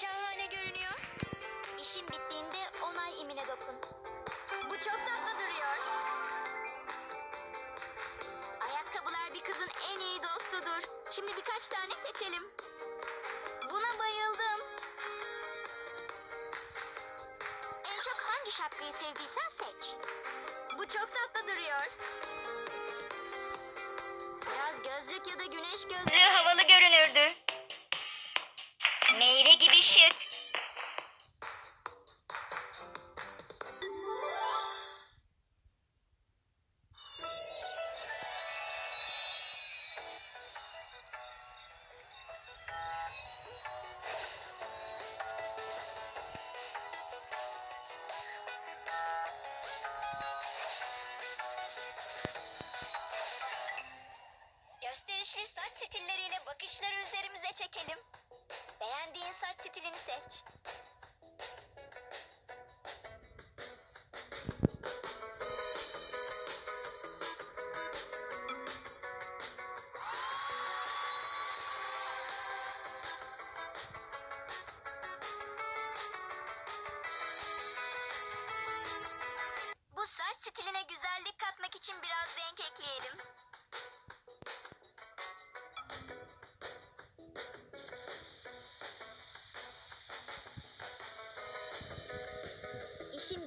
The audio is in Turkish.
şahane görünüyor. İşin bittiğinde onay imine dokun. Bu çok tatlı duruyor. Ayakkabılar bir kızın en iyi dostudur. Şimdi birkaç tane seçelim. Buna bayıldım. En çok hangi şapkayı sevdiysen seç. Bu çok tatlı duruyor. Biraz gözlük ya da güneş gözlüğü. Şık. Gösterişli saç stilleriyle bakışları üzerimize çekelim. Beğendiğin saç stilini seç. Bu saç stiline güzellik katmak için biraz renk ekleyelim. İşin